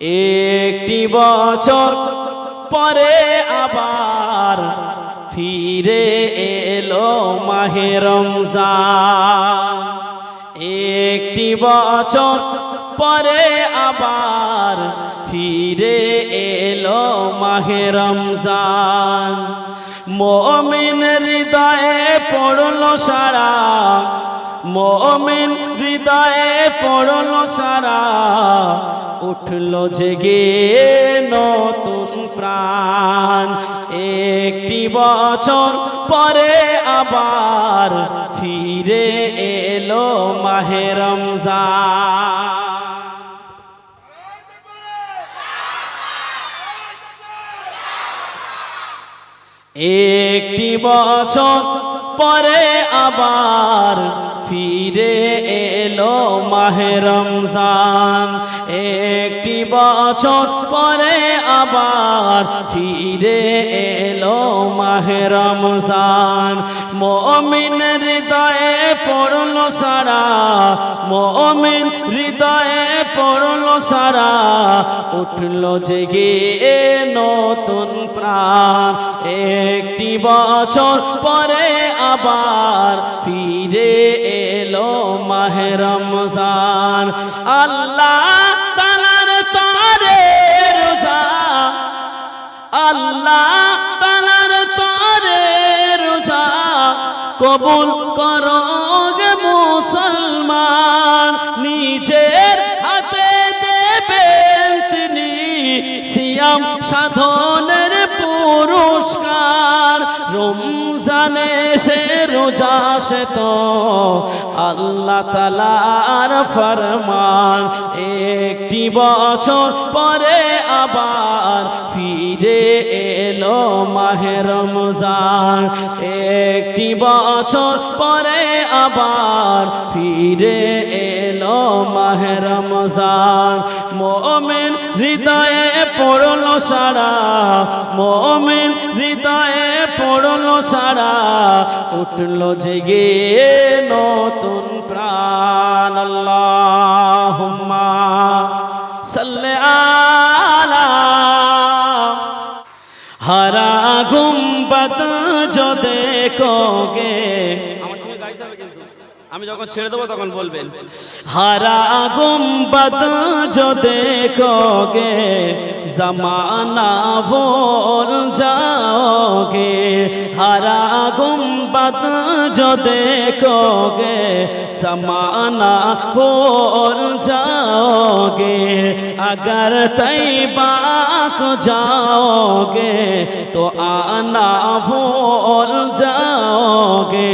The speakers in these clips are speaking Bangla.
একটি বছর পরে আবার ফিরে এলো মাহে রমজান। একটি বছর পরে আবার ফিরে এলো মাহে রমজান। মমিন হৃদয়ে পড়ল সারা, মমিন হৃদয়ে পড়ল সারা উঠল জেগে নতুন প্রাণ। একটি বছর পরে আবার ফিরে এলো মাহে রমজান। একটি বছর পরে আবার ফিরে এলো মাহে রমজান। একটি বছর পরে আবার ফিরে এলো মাহে রমজান। মমিন হৃদয়ে পড়ল সারা, মমিন হৃদয়ে পড়ল সারা, উঠল জেগে নতুন প্রাণ। একটি বছর পরে আবার ফিরে এলো মাহেরম সান আল্লাহ তালার তারে রোজা, আল্লাহ তালার তারে রোজা কবুল করো। মুসলমান নিজের হাতে দেবেন তিনি সিয়াম সাধনের পুরস্কার। রমজানে সে রোজা তো, আল্লাহ তালার ফরমান। একটি বছর পরে আবার ফিরে এলো মাহে রমজান। একটি বছর পরে আবার ফিরে এলো মাহে রমজান। মোমেন হৃদয়ে পড়ল সারা, মোমেন হৃদয়ে পড়ল সারা, উঠল জেগে নতুন প্রাণ। আল্লাহ সাল্লে আলা হারা গুম্বত যদে দেখোগে আমার সঙ্গে গাইতে হবে কিন্তু। আমি যখন ছেড়ে দেবো তখন বলবেন हरा गुम्बद जो देखोगे जमाना भूल जाओगे हरा गुम्बद जो देखोगे जमाना भूल जाओगे अगर तैबा को जाओगे तो आना भूल जाओगे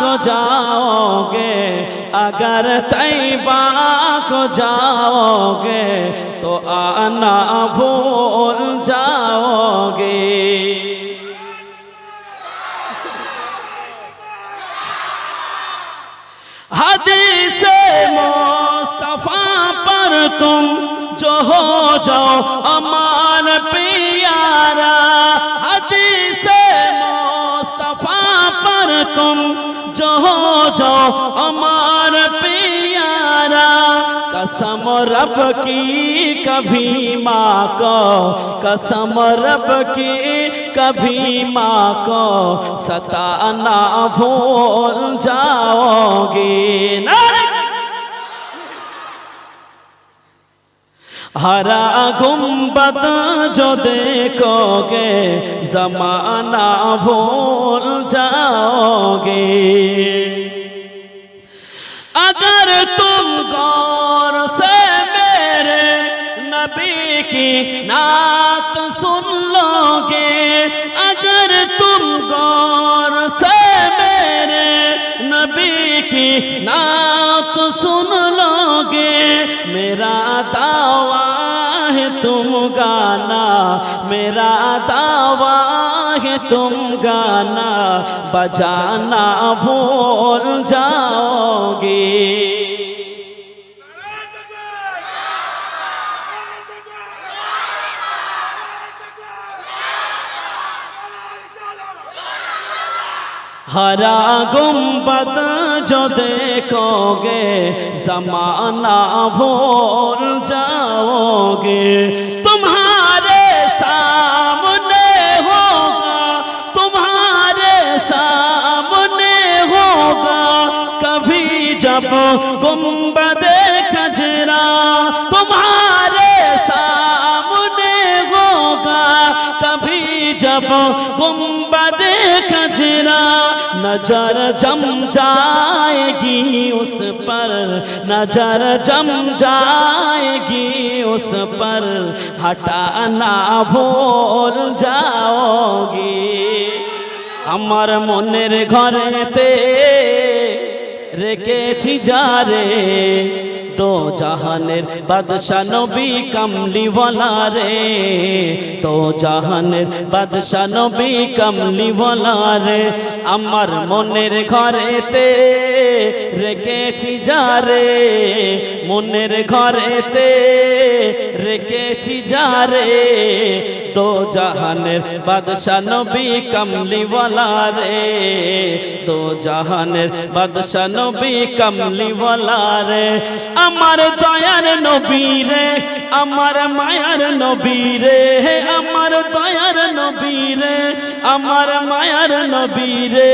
को जाओगे अगर तैबा को जाओगे तो आना भूल जाओगे हदीस मुस्तफा पर तुम जो हो जाओ अमान जाओ अमान प्यारा, कसम रब की कभी माँ को कसम रब की कभी माँ को सताना भूल जाओगे। नारे हरा गुंबद जो देखोगे, जमाना भूल जाओगे। अगर तुम गौर से मेरे नबी की नात सुन लोगे अगर तुम गौर से मेरे नबी की नात सुन लोगे मेरा दावा है तुम गा गाना मेरा दावा है तुम गाना बजाना भूल जाओगे हरा गुम्बद जो देखोगे जमाना भूल जाओगे तुम्हारे सामने होगा तुम्हारे सामने होगा कभी जब गुम्बद खजरा तुम्हारे सामने होगा कभी जब गुम्बद खजरा नजर जम जाएगी उस पर नजर जम जाएगी उस पर हटाना भूल जाओगी আমার মনের ঘরেতে রেখেছি যারে দো জাহানের বাদশা নবী কামলিওয়ালা রে। তো জাহানের বাদশা নবী কামলিওয়ালা রে। আমার মনের ঘরেতে রেখেছি যারে মনের ঘরেতে রেখেছি যারে, দো জাহানের বাদশা নবী কমলিওয়ালা রে। দো জাহানের বাদশা নবী কমলিওয়ালা রে। আমার দয়ার নবী রে, আমার মায়ার নবী রে। আমার দয়ার নবী রে, আমার মায়ার নবী রে।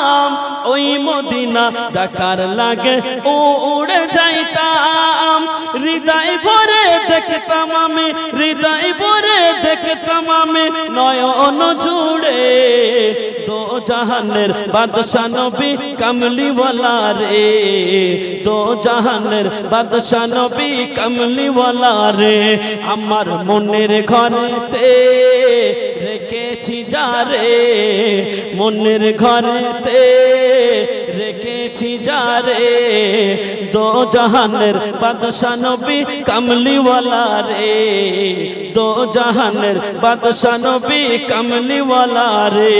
ওই মদিনা দেখার লাগে ও উড়ে যাইতাম। হৃদয় ভরে দেখতাম আমি, হৃদয় ভরে দেখতাম আমি, নয়ন জুড়ে দো জাহানের বাদশা নবী কমলিওয়ালা রে। দো জাহানের বাদশা নবী কমলিওয়ালা রে। আমার মনের ঘরেতে রেখেছি যারে মনের ঘরেতে রেখেছি যারে দো জাহানের বাদশা নবী কমলিওয়ালা রে। দো জাহানের বাদশা নবী কমলিওয়ালা রে।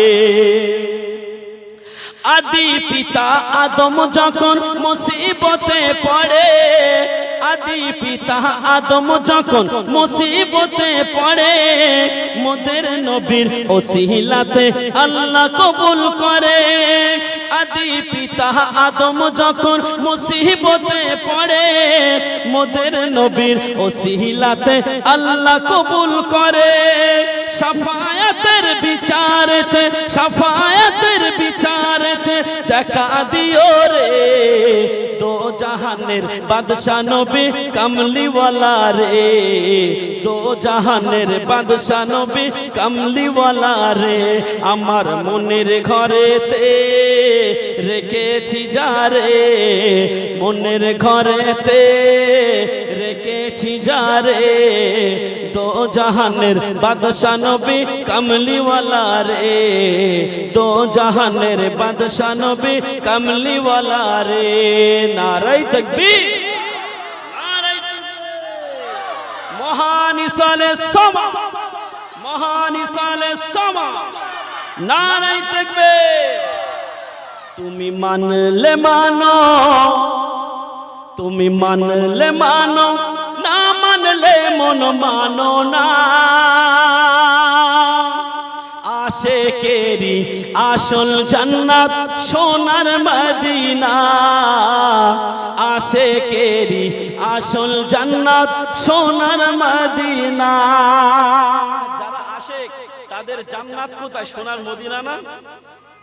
আদি পিতা আদম যখন মুসিবতে পড়ে আদি পিতা আদম যখন মুসিবতে পড়ে, মোদের নবীর ওসিলাতে আল্লাহ কবুল করে। আদি পিতা আদম যখন মুসিবতে পড়ে, মোদের নবীর ওসিলাতে আল্লাহ কবুল করে। সাফায়াতের বিচারেতে সাফায়াতের বিচারেতে দেখা দিও রে। দো জাহানের বাদশা নবী কামলিওয়ালা রে। দো জাহানের বাদশা নবী কামলিওয়ালা রে। আমার মনের ঘরেতে রেখেছি যারে, মনের ঘরেতে রেখেছি যারে। দো জাহানের বাদশা নবী কমলিওয়ালা রে, দো জাহানের বাদশা নবী কমলিওয়ালা রে। নারাই নারাই মহান ইসালে সমা, মহান ইসালে সমা। নারাই তকবে তুমি মানলে মানো, তুমি মানলে মানো, না মানলে মন মানো না। আসে কেরি আসল জান্নাত সোনার মদিনা। আসে কেরি আসল জান্নাত সোনার মদিনা। যারা আসে তাদের জান্নাত কোথায়? সোনার মদিনা না?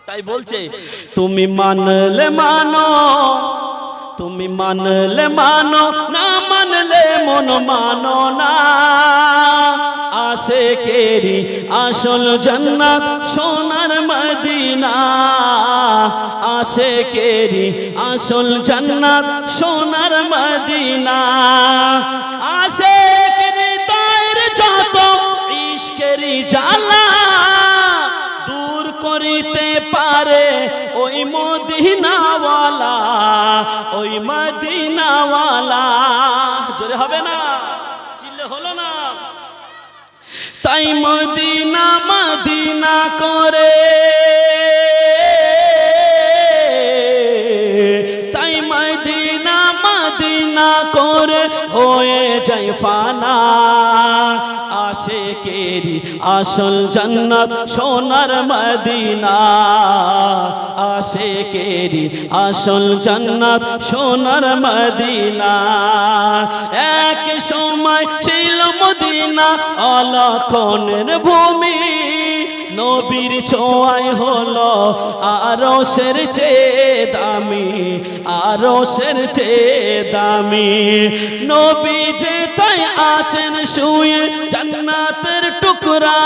তাই বলছে, তুমি মানলে মানো, তুমি মানলে মানো, না মানলে মন মানো না। আসে কেরি আসল জান্নাত সোনার মদিনা। আসে কেরি আসল জান্নাত সোনার মদিনা। আসে কেরি তাইর যত ইশকেরি জালা পারে, ওই মদিনাওয়ালা ওই মদিনাওয়ালা। জোরে হবে না, চিল্লে হলো না। তাই মদিনা মদিনা করে। মদিনা করে হয়ে যায় ফানা। আসে কেরি আসল জন্নত সোনার মদিনা। আসে কেরি আসল জান্নাত সোনার মদিনা। এক সময় ছিল মদিনা অলক্ষণের ভূমি। নবীর ছোঁয়ায় হলো আরও সের চেয়ে দামি আরও সের চেয়ে দামি। নবী যে তাই আছেন শুয়ে জান্নাতের টুকরা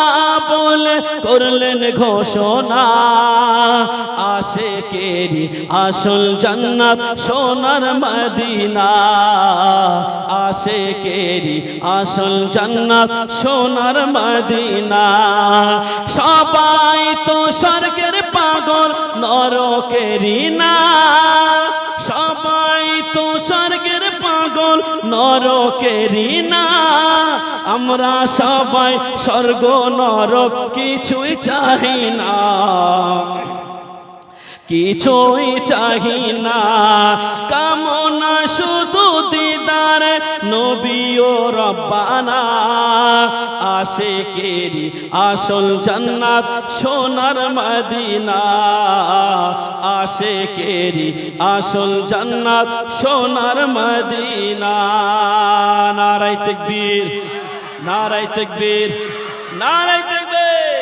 বলে করলেন ঘোষণা। আসে কেরি আসল জান্নাত সোনার মদিনা। আসে কেরি আসল জান্নাত সোনার মদিনা। সবাই তো স্বর্গের পাগল নরকেরি না। সবাই তো স্বর্গের পাগল নরকেরি না। আমরা সবাই স্বর্গ, নরক কিছুই চাই না। কিছুই চাহি না। কামনা শুধু দিদার, নবী রব্বানা। আসে কেরি আসল জান্নাত সোনার মদিনা। আসে কেরি আসল জান্নাত সোনার মদিনা। নারাই তেকবীর নারাই তেকবীর নারাই তেকবীর।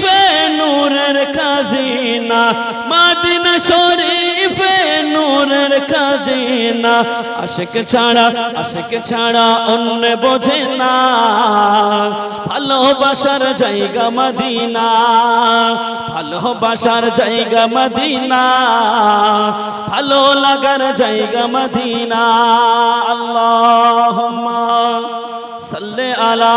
শরীফে নূরের খাজিনা, মদিনা শরীফে নূরের খাজিনা। আশেক ছাড়া আশেক ছাড়া অন্য বোঝে না। ভালোবাসার জায়গা মদিনা, ভালোবাসার জায়গা মদিনা, ভালো লাগার জায়গা মদিনা। আল্লাহ সাল্লে আলা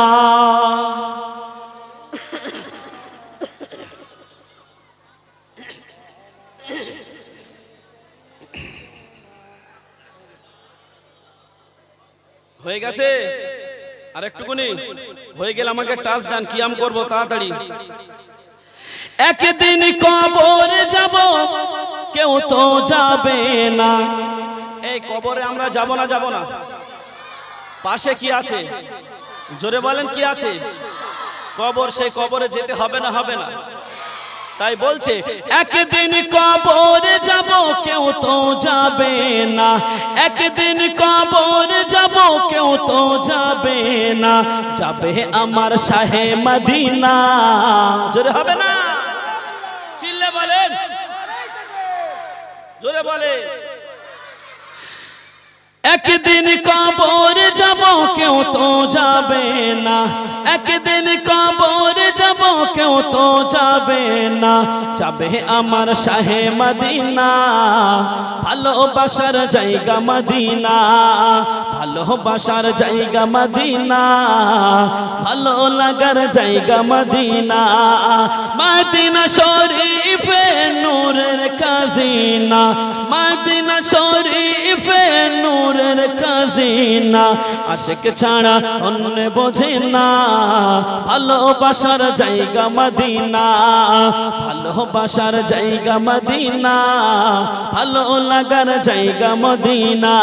হয়ে গেছে। আর একটুকুনি হয়ে গেলে আমাকে টাচ দেন, কি আম করব তাড়াতাড়ি। একদিন কবরে যাব, কেউ তো যাবে না। এই কবরে আমরা যাব না যাব না। পাশে কি আছে? জোরে বলেন কি আছে? কবর, সেই কবরে যেতে হবে না হবে না। তাই বলছে একদিন কবরে যাব কেউ তো যাবে না। একদিন কবর যাব কেউ তো যাবে না। যাবে আমার শাহে মদিনা। জোরে হবে না? চিল্লে বলেন। জোরে বলে। একদিন কবর যাব কেউ তো যাবে না। একদিন কবর যাব কেউ তো যাবে না। যাবে আমার শাহে মদিনা। ভালোবাসার জায়গা মদিনা। ভালোবাসার জায়গা মদিনা। ভালো লাগার জায়গা মদিনা। মদিনা শরীফে নূরের কাজিনা মদিনা শরীফে নূরের কাজিনা আশেক ছাড়া অন্য বোঝে না। ভালোবাসার জায়গা মদিনা ভালোবাসার জায়গা মদিনা, ভালো লাগার জায়গা মদিনা।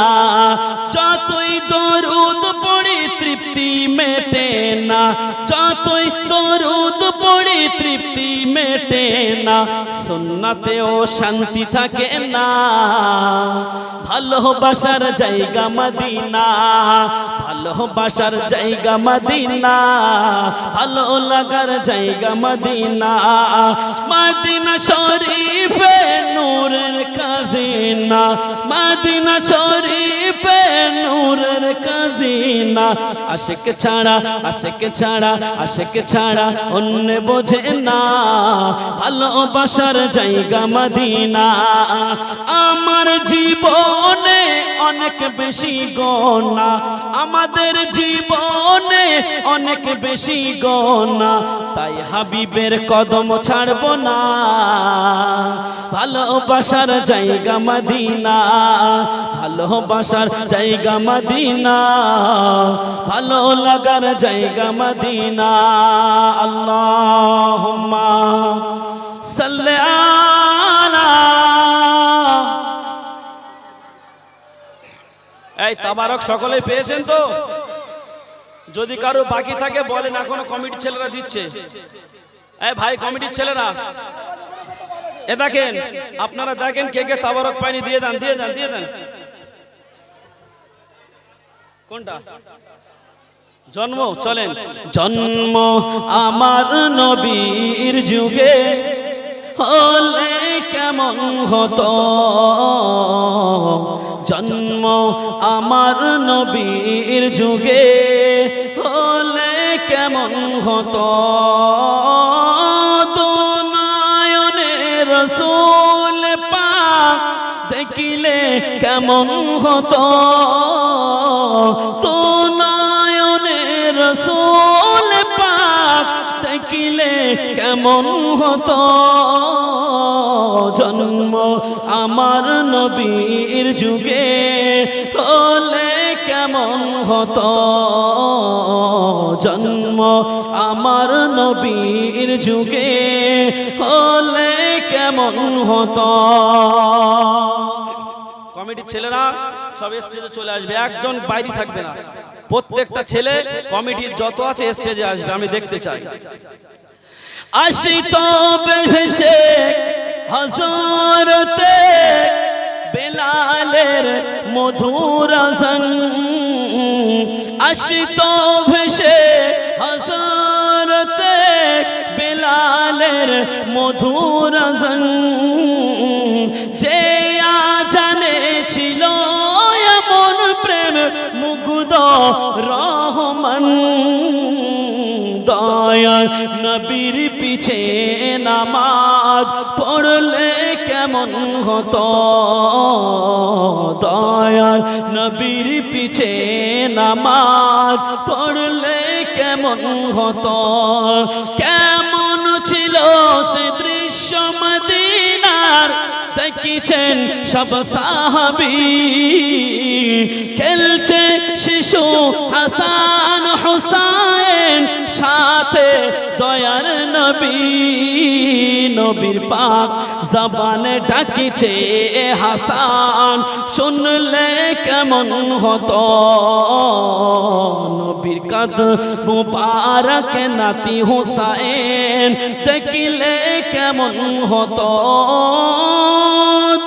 যতই দরুদ পড়ি তৃপ্তি মেটে না, যতই দরুদ পড়ি তৃপ্তি মেটে না, সুন্নাতেও শান্তি থাকে না। ভালোবাসার জায়গা মদিনা ভালোবাসার জায়গা মদিনা, ভালো লাগার জায়গা মদিনা মদিনা শরীফে নূরের কাজিনা মদিনা শরীফে নূরের কাজিনা আশেক ছাড়া আশেক ছাড়া আশেক ছাড়া অন্য বোঝে না ভালোবাসার জায়গা মদিনা আমার জীবনে অনেক বেশি গনা। আমাদের জীবনে অনেক বেশি গনা। তাই হাবিবের কদম ছাড়ব না। ভালোবাসার জায়গা মদিনা। ভালোবাসার জায়গা মদিনা। ভালো লাগার জায়গা মদিনা। আল্লাহ সাল্লে এই তাবারক সকলে পেয়েছেন তো? যদি কারও বাকি থাকে, বলেন এখনও কমিটির ছেলেরা দিচ্ছে। এই ভাই কমিটির ছেলেরা, এ দেখেন, আপনারা দেখেন কে কে তাবারক পায়নি দিয়ে দেন দিয়ে দেন দিয়ে দেন। কোনটা? জন্ম, চলেন। জন্ম আমার নবীর যুগে হলে কেমন হতো? জন্ম আমার নবীর যুগে হলে কেমন হতো? নয়নে রসুল পাক দেখিলে কেমন হতো? তো নায়নের রসুল দেখিলে কেমন হতো? জন্ম আমার নবীর যুগে হলে কেমন হতো? জন্ম আমার নবীর যুগে হলে কেমন হতো? কমিটির ছেলেরা সব স্টেজে চলে আসবে, একজন বাইরে থাকবে না। প্রত্যেকটা ছেলে কমিটির যত আছে স্টেজে আসবে, আমি দেখতে চাই। আসি তো ভেসে হজরতে বেলালের মধুর আসি তো ভেসে হজরতে বেলালের মধুর সং নবীর পিছে নামাজ পড়লে কেমন হতো? দয়ার নবীর পিছে নামাজ পড়লে কেমন হতো? কেমন ছিল সে দৃশ্য মদিনার? দেখিছেন সব সাহাবি। খেলছে শিশু হাসান হুসাইন সাথে দয়ার নবী, নবীর পাক জবানে ডাকিছে হাসান, শুনলে কেমন হতো? নবীর কাদ মুবারক নাতি হুসাইন, দেখিলে কেমন হতো?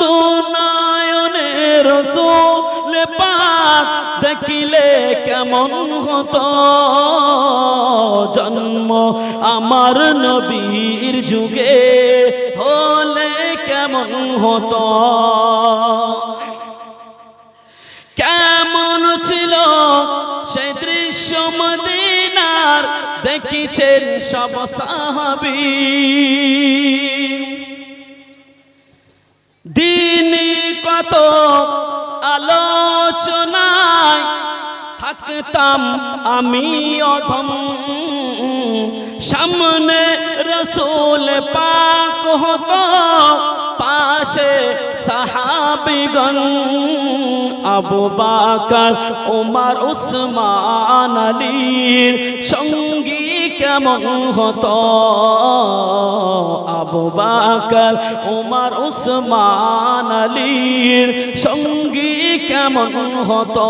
তো নয়নে রসুল পাক দেখিলে কেমন হতো? জন্ম আমার নবীর যুগে হলে কেমন হতো? কেমন ছিল সেই দৃশ্য মদিনার? দেখিছেন সব সাহাবি। দিন কত আলোচনায় থাকতাম আমি অধম। সামনে রসুল পাক হতো, পাশে সাহাবিগণ। আবু বাকার ওমার উসমান, আলীর সঙ্গী কেমন হতো? আবু বাকার ওমার উসমান, আলীর সঙ্গী কেমন হতো?